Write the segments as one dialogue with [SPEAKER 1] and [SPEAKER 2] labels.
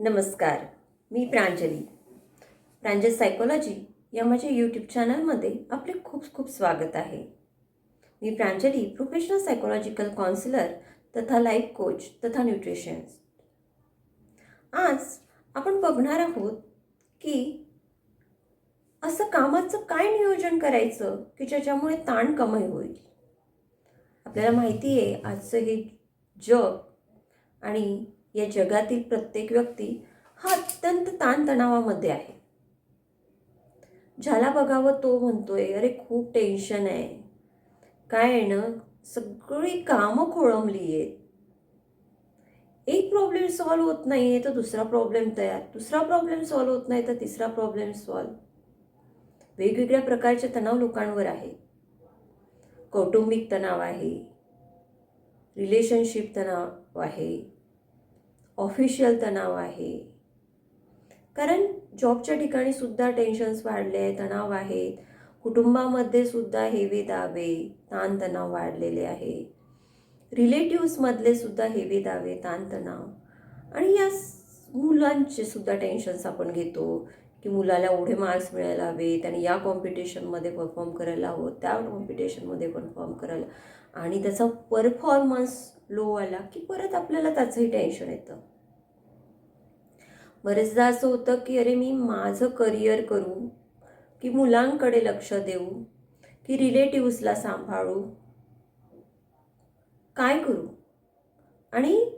[SPEAKER 1] नमस्कार मी प्रांजली. प्रांजल सायकोलॉजी या माझ्या यूट्यूब चॅनलमध्ये आपले खूप खूप स्वागत आहे. मी प्रांजली प्रोफेशनल सायकोलॉजिकल काउन्सिलर तथा लाईफ कोच तथा न्यूट्रिशन्स आज आपण बघणार आहोत की असं कामाचं काय नियोजन करायचं की ज्याच्यामुळे ताण कमी होईल. आपल्याला माहिती आहे आजचं हे जग आणि या जगातील प्रत्येक व्यक्ती हा अत्यंत ताणतणावामध्ये आहे. ज्याला बघावं तो म्हणतोय अरे खूप टेन्शन आहे. काय आहे ना सगळी कामं खोळंबली आहेत. एक प्रॉब्लेम सॉल्व्ह होत नाही आहे तर दुसरा प्रॉब्लेम तयार. दुसरा प्रॉब्लेम सॉल्व्ह होत नाही तर तिसरा प्रॉब्लेम सॉल्व्ह वेगवेगळ्या प्रकारचे तणाव लोकांवर आहे. कौटुंबिक तणाव आहे. रिलेशनशिप तणाव आहे. ऑफिशियल तणाव आहे. कारण जॉबच्या ठिकाणी सुद्धा टेन्शन्स वाढले आहे तणाव आहेत. कुटुंबामध्ये सुद्धा हेवे दावे ताणतणाव वाढलेले आहे. रिलेटिव्समधले सुद्धा हेवे दावे ताणतणाव. आणि या मुलांचे सुद्धा टेन्शन्स आपण घेतो की मुलाला एवढे मार्क्स मिळायला हवेत आणि या कॉम्पिटिशनमध्ये परफॉर्म करायला हवं त्या कॉम्पिटिशनमध्ये परफॉर्म करायला आणि त्याचा परफॉर्मन्स लो आला की परत आपल्याला त्याचंही टेन्शन येतं. बरेचदा असं होतं की अरे मी माझं करिअर करू की मुलांकडे लक्ष देऊ की रिलेटिव्सला सांभाळू. काय करू? आणि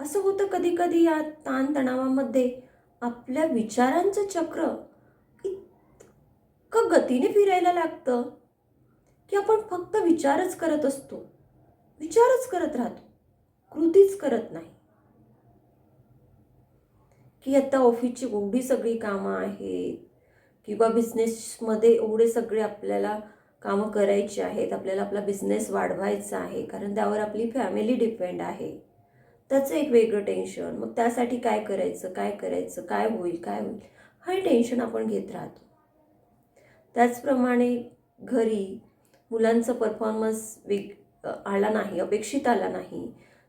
[SPEAKER 1] असं होतं कधी कधी या ताणतणावामध्ये आपल्या विचारांचं चक्र इतकं गतीने फिरायला लागतं. की आपण फक्त विचारच करत असतो. विचारच करत राहतो. कृतीच करत नाही. की आता ऑफिसची एवढी सगळी कामं आहेत किंवा बिझनेसमध्ये एवढे सगळे आपल्याला कामं करायची आहेत आपल्याला आपला बिझनेस वाढवायचा आहे कारण त्यावर आपली फॅमिली डिपेंड आहे. त्याचं एक वेगळं टेन्शन मग त्यासाठी काय करायचं काय करायचं काय होईल काय होईल हे टेन्शन आपण घेत राहतो. त्याचप्रमाणे घरी मुलांचा परफॉर्मन्स वेग आला नाही अपेक्षित आला नाही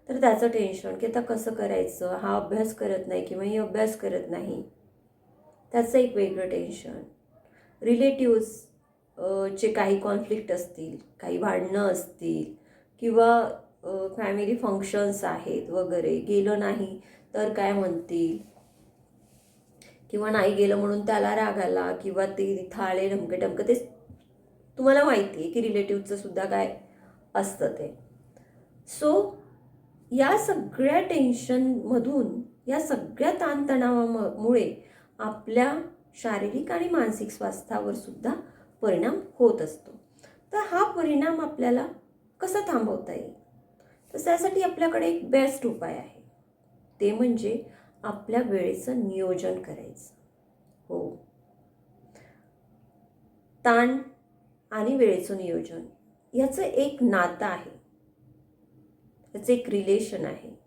[SPEAKER 1] तर त्याचं टेन्शन की आता कसं करायचं? हा अभ्यास करत नाही किंवा ही अभ्यास करत नाही. त्याचं एक वेगळं टेन्शन रिलेटिव्स चे काही कॉन्फ्लिक्ट असतील काही भांडणं असतील किंवा फॅमिली फंक्शन्स आहेत वगैरे गेलं नाही तर काय म्हणतील? किंवा नाही गेलं म्हणून त्याला राग आला किंवा ते थाळे आले ढमके टमके ते तुम्हाला माहिती आहे की रिलेटिव्हचं सुद्धा काय असतं ते. सो या सगळ्या टेन्शनमधून या सगळ्या ताणतणावामुळे आपल्या शारीरिक आणि मानसिक स्वास्थ्यावर सुद्धा परिणाम होत असतो. तर हा परिणाम आपल्याला कसा थांबवता येईल? तर त्यासाठी आपल्याकडे एक बेस्ट उपाय आहे. ते म्हणजे आपल्या वेळेचं नियोजन करायचं. हो. ताण आणि वेळेचं नियोजन. याचं एक नातं आहे. याचं एक रिलेशन आहे.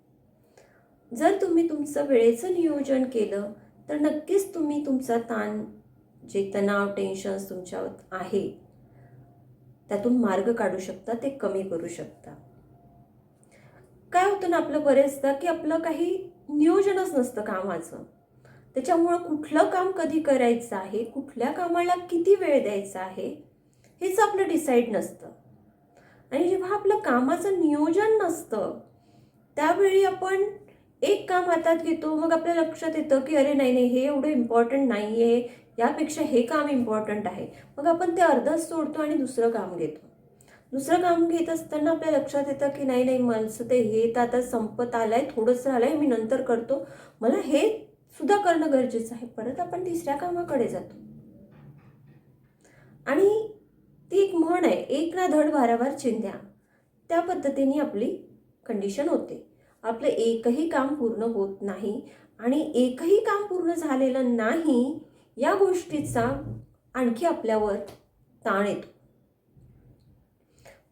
[SPEAKER 1] जर तुम्ही तुमचं वेळेचं नियोजन केलं तर नक्कीच तुम्ही तुमचा ताण जे तणाव टेन्शन्स तुमच्यावर आहे त्यातून मार्ग काढू शकता ते कमी करू शकता. काय होतं ना आपलं बरेचदा की आपलं काही नियोजनच नसतं कामाचं. त्याच्यामुळं कुठलं काम कधी करायचं आहे कुठल्या कामाला किती वेळ द्यायचा आहे हेच आपलं डिसाईड नसतं. आणि जेव्हा आपलं कामाचं नियोजन नसतं त्यावेळी आपण एक काम हातात घेतो मग आपल्या लक्षात येतं की अरे नाही नाही हे एवढं इम्पॉर्टंट नाही आहे यापेक्षा हे काम इम्पॉर्टंट आहे. मग आपण ते अर्धच सोडतो आणि दुसरं काम घेतो. दुसरं काम घेत असताना आपल्या लक्षात येतं की नाही नाही माणसं ते हे तर आता संपत आलं आहे थोडंसं आलं आहे मी नंतर करतो. मला हे सुद्धा करणं गरजेचं आहे. परत आपण तिसऱ्या कामाकडे जातो. आणि ती एक म्हण आहे एक ना धड भाराभार चिंध्या. त्या पद्धतीने आपली कंडिशन होते. आपलं एकही काम पूर्ण होत नाही आणि एकही काम पूर्ण झालेलं नाही या गोष्टीचा आणखी आपल्यावर ताण येतो.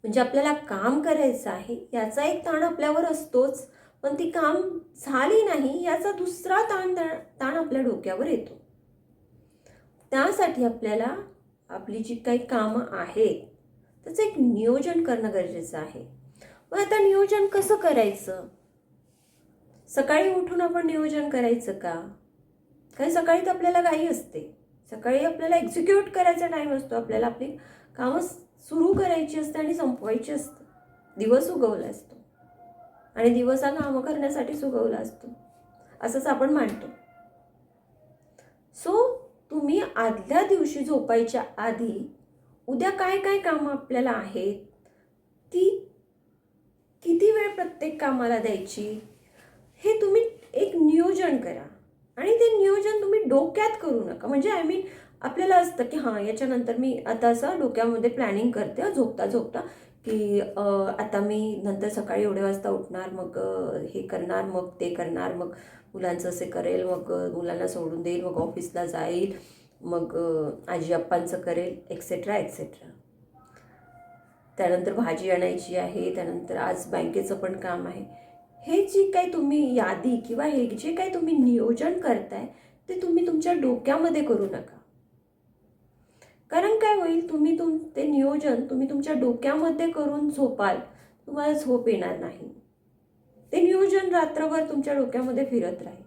[SPEAKER 1] म्हणजे आपल्याला काम करायचं आहे याचा एक ताण आपल्यावर असतोच पण ती काम झाली नाही याचा दुसरा ताण ताण आपल्या डोक्यावर येतो. त्यासाठी आपल्याला आपली जी काही कामं आहेत त्याचं एक नियोजन करणं गरजेचं आहे. मग आता नियोजन कसं करायचं? सकाळी उठून आपण नियोजन करायचं का? कारण सकाळी तर आपल्याला घाई असते. सकाळी आपल्याला एक्झिक्यूट करायचा टाईम असतो. आपल्याला आपली कामं सुरू करायची असते आणि संपवायची असतं. दिवस उगवला असतो. आणि दिवस हा कामं करण्यासाठी सुगवला असतो. असंच आपण मांडतो सो तुम्ही आदल्या दिवशी झोपायच्या आधी उद्या काय काय कामं आपल्याला आहेत? ती किती वेळ प्रत्येक कामाला द्यायची? हे तुम्ही एक नियोजन करा. आणि ते नियोजन तुम्ही डोक्यात करू नका. म्हणजे आय मीन आपल्याला असतं की हां याच्यानंतर मी आता असं डोक्यामध्ये प्लॅनिंग करते झोपता झोपता की आता मी नंतर सकाळी एवढे वाजता उठणार मग हे करणार मग ते करणार मग मुलांचं असे करेल मग मुलांना सोडून देईल मग ऑफिसला जाईल मग आजी आप्पांचं करेल एक्सेट्रा एक्सेट्रा त्यानंतर भाजी आणायची आहे त्यानंतर आज बँकेचं पण काम आहे. हे जी काही तुम्ही यादी किंवा हे जे काही तुम्ही नियोजन करताय ते तुम्ही तुमच्या डोक्यामध्ये करू नका. कारण काय होईल तुम्ही तुम ते नियोजन तुम्ही तुमच्या डोक्यामध्ये करून झोपाल तुम्हाला झोप येणार नाही. ते नियोजन रात्रभर तुमच्या डोक्यामध्ये फिरत राहील.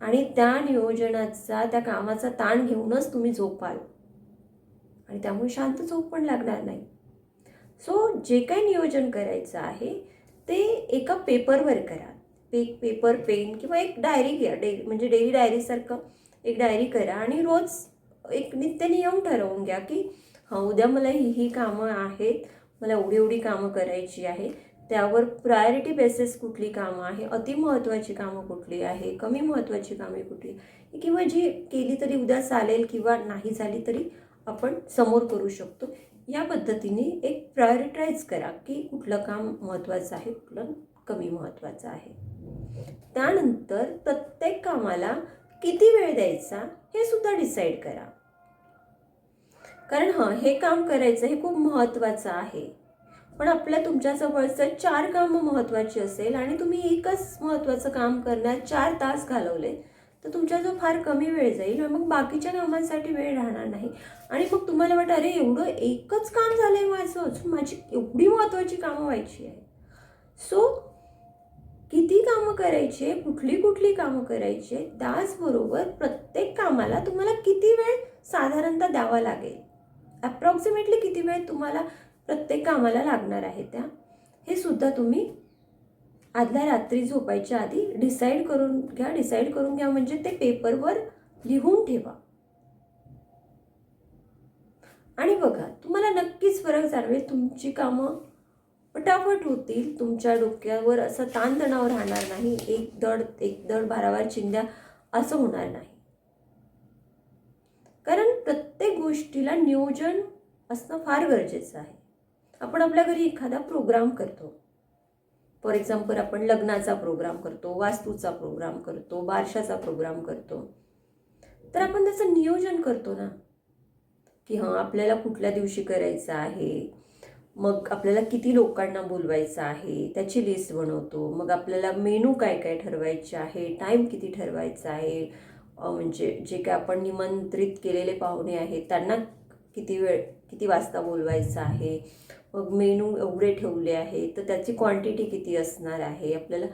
[SPEAKER 1] आणि त्या नियोजनाचा त्या कामाचा ताण घेऊनच तुम्ही झोपाल आणि त्यामुळे शांत झोप पण लागणार नाही. सो जे काही नियोजन करायचं आहे ते एका पेपरवर करा. एक पेपर पेन किंवा एक डायरी घ्या. डे म्हणजे डेली डायरीसारखं एक डायरी करा आणि रोज एक नित्य नियम ठरवून घ्या की हा उद्या मला ही ही कामं आहेत. मला एवढी एवढी कामं करायची आहे त्यावर प्रायोरिटी बेसिस कुठली कामं आहे? अतिमहत्त्वाची कामं कुठली आहे? कमी महत्त्वाची कामे कुठली? किंवा जी केली तरी उद्या चालेल किंवा नाही झाली तरी आपण समोर करू शकतो. या पद्धतीने एक प्रायोरिटाईज करा की कुठलं काम महत्त्वाचं आहे कुठलं कमी महत्त्वाचं आहे. त्यानंतर प्रत्येक कामाला किती वेळ द्यायचा हे सुद्धा डिसाईड करा. कारण हां हे काम करायचं हे खूप महत्त्वाचं आहे. पण आपल्या तुमच्याजवळचं चार कामं महत्त्वाची असेल आणि तुम्ही एकच महत्त्वाचं काम करण्यात चार तास घालवले तर तुमच्याजवळ फार कमी वेळ जाईल मग बाकीच्या कामांसाठी वेळ राहणार नाही. आणि मग तुम्हाला वाटतं अरे एवढं एकच काम झालं आहे माझं अजून माझी एवढी महत्त्वाची कामं व्हायची आहे सो किती कामं करायची आहे कुठली कुठली कामं करायची आहे त्याचबरोबर प्रत्येक कामाला तुम्हाला किती वेळ साधारणतः द्यावा लागेल? अप्रॉक्सिमेटली किती वेळ तुम्हाला प्रत्येक कामाला लागणार आहे त्या. हे सुद्धा तुम्ही आदल्या रात्री झोपायच्या आधी डिसाईड करून घ्या. डिसाईड करून घ्या म्हणजे ते पेपरवर लिहून ठेवा. आणि बघा तुम्हाला नक्कीच फरक जाणवेल. तुमची कामं पटापट होतील. तुमच्या डोक्यावर असं ताणतणाव राहणार नाही. एक दड एक दड भारावार चिंध्या असं होणार नाही. कारण प्रत्येक गोष्टीला नियोजन असणं फार गरजेचं आहे. आपण आपल्या घरी एखादा प्रोग्राम करतो. फॉर एक्झाम्पल आपण लग्नाचा प्रोग्राम करतो वास्तूचा प्रोग्राम करतो बारशाचा प्रोग्राम करतो. तर आपण त्याचं नियोजन करतो ना. की हां आपल्याला कुठल्या दिवशी करायचं आहे? मग आपल्याला किती लोकांना बोलवायचं आहे? त्याची लिस्ट बनवतो. मग आपल्याला मेनू काय काय ठरवायचे आहे? टाईम किती ठरवायचा आहे? म्हणजे जे काय आपण निमंत्रित केलेले पाहुणे आहेत त्यांना किती वेळ किती वाजता बोलवायचं आहे? मग मेनू एवढे ठेवले आहे तर त्याची क्वांटिटी किती असणार आहे? आपल्याला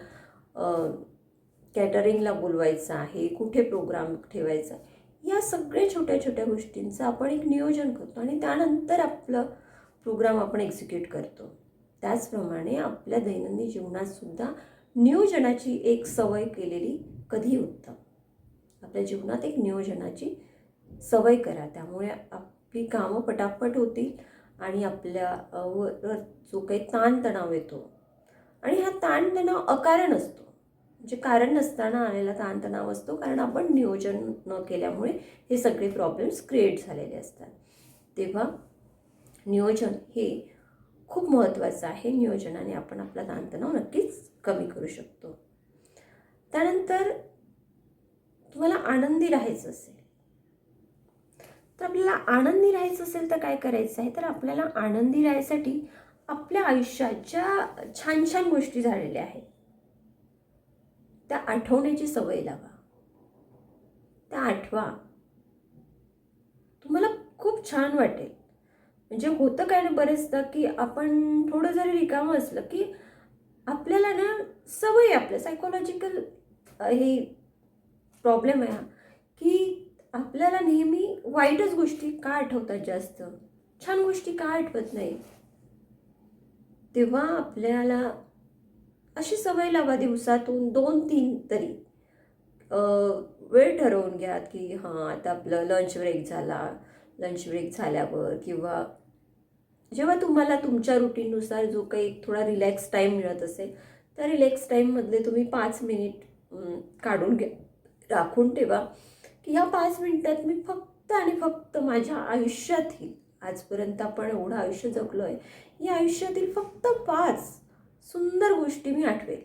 [SPEAKER 1] कॅटरिंगला बोलवायचं आहे कुठे प्रोग्राम ठेवायचा या सगळ्या छोट्या छोट्या गोष्टींचं आपण एक नियोजन करतो आणि त्यानंतर आपलं प्रोग्राम आपण एक्झिक्यूट करतो. त्याचप्रमाणे आपल्या दैनंदिन जीवनातसुद्धा नियोजनाची एक सवय केलेली कधी उत्तम. आपल्या जीवनात एक नियोजनाची सवय करा. त्यामुळे आप आपली कामं पटापट होतील आणि आपल्या वर जो काही ताणतणाव येतो. आणि हा ताणतणाव अकारण असतो. म्हणजे कारण नसताना आलेला ताणतणाव असतो कारण आपण नियोजन न केल्यामुळे हे सगळे प्रॉब्लेम्स क्रिएट झालेले असतात. तेव्हा नियोजन हे खूप महत्त्वाचं आहे. नियोजनाने आपण आपला ताणतणाव नक्कीच कमी करू शकतो. त्यानंतर तुम्हाला आनंदी राहायचं असेल. तर आपल्याला आनंदी राहायचं असेल तर काय करायचं आहे? तर आपल्याला आनंदी राहायसाठी आपल्या आयुष्यात ज्या छान छान गोष्टी झालेल्या आहेत. त्या आठवण्याची सवय लावा. त्या आठवा. तुम्हाला खूप छान वाटेल. म्हणजे होतं काय ना बरेचदा की आपण थोडं जरी रिकामं असलं की आपल्याला ना सवय आपलं सायकोलॉजिकल हे प्रॉब्लेम आहे हा की आपल्याला नेहमी वाईटच गोष्टी का आठवतात जास्त? छान गोष्टी का आठवत नाही? तेव्हा आपल्याला अशी सवय लावा दिवसातून दोन तीन तरी. वेळ ठरवून घ्या की हां आता आपलं लंच ब्रेक झाला. लंच ब्रेक झाल्यावर किंवा जेव्हा तुम्हाला तुमच्या रुटीननुसार जो काही थोडा रिलॅक्स टाईम मिळत असेल त्या रिलॅक्स टाईममधले तुम्ही पाच मिनिट काढून घ्या. राखून ठेवा. की ह्या पाच मिनटात मी फक्त आणि फक्त माझ्या आयुष्यातील आजपर्यंत आपण एवढं आयुष्य जगलो आहे या आयुष्यातील फक्त पाच सुंदर गोष्टी मी आठवेल.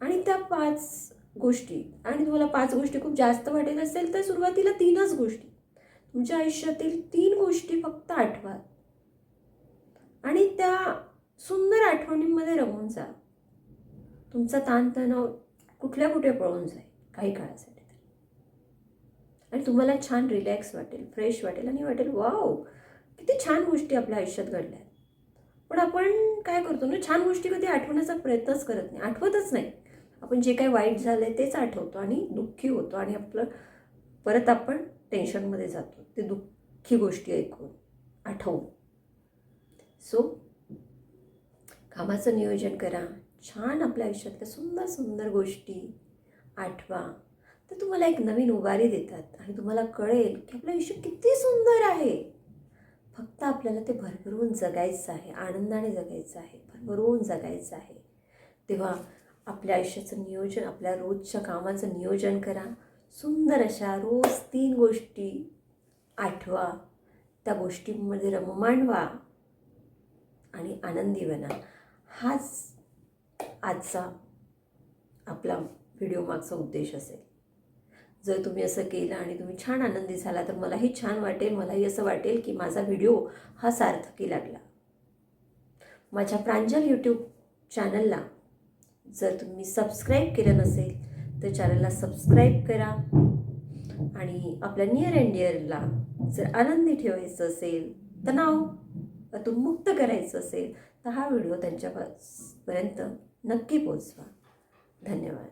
[SPEAKER 1] आणि त्या पाच गोष्टी आणि तुम्हाला पाच गोष्टी खूप जास्त वाटेल असेल तर सुरुवातीला तीनच गोष्टी. तुमच्या आयुष्यातील तीन गोष्टी फक्त आठवा. आणि त्या सुंदर आठवणींमध्ये रमून जा. तुमचा ताणतणाव कुठल्या कुठे पळून जाईल? काही काळासाठी तरी. आणि तुम्हाला छान रिलॅक्स वाटेल फ्रेश वाटेल आणि वाटेल वाव किती छान गोष्टी आपल्या आयुष्यात घडल्या. पण आपण काय करतो ना छान गोष्टी कधी आठवण्याचा प्रयत्नच करत नाही आठवतच नाही. आपण जे काही वाईट झालं आहे तेच आठवतो आणि दुःखी होतो आणि आपलं परत आपण टेन्शनमध्ये जातो. ते दुःखी गोष्टी ऐकून आठवून. सो कामाचं नियोजन करा. छान आपल्या आयुष्यातल्या सुंदर सुंदर गोष्टी आठवा. तर तुम्हाला एक नवीन उभारी देतात आणि तुम्हाला कळेल की आपलं आयुष्य किती सुंदर आहे. फक्त आपल्याला ते भरभरून जगायचं आहे आनंदाने जगायचं आहे भरभरून जगायचं आहे. तेव्हा आपल्या आयुष्याचं नियोजन आपल्या रोजच्या कामाचं नियोजन करा. सुंदर अशा रोज तीन गोष्टी आठवा. त्या गोष्टींमध्ये रममाण व्हा आणि आनंदी बना. हाच आजचा आपला व्हिडिओ मागचा उद्देश असेल. जर तुम्ही असं केलं आणि तुम्ही छान आनंदी झाला तर मलाही छान वाटेल मलाही असं वाटेल की माझा व्हिडिओ हा सार्थकी लागला. माझ्या प्रांजल यूट्यूब चॅनलला जर तुम्ही सबस्क्राईब केलं नसेल तर चॅनलला सबस्क्राईब करा. आणि आपल्या नियर अँड डिअरला जर आनंदी ठेवायचं असेल तणाव मुक्त करायचं असेल तर हा व्हिडिओ त्यांच्यापर्यंत नक्की पोचवा धन्यवाद.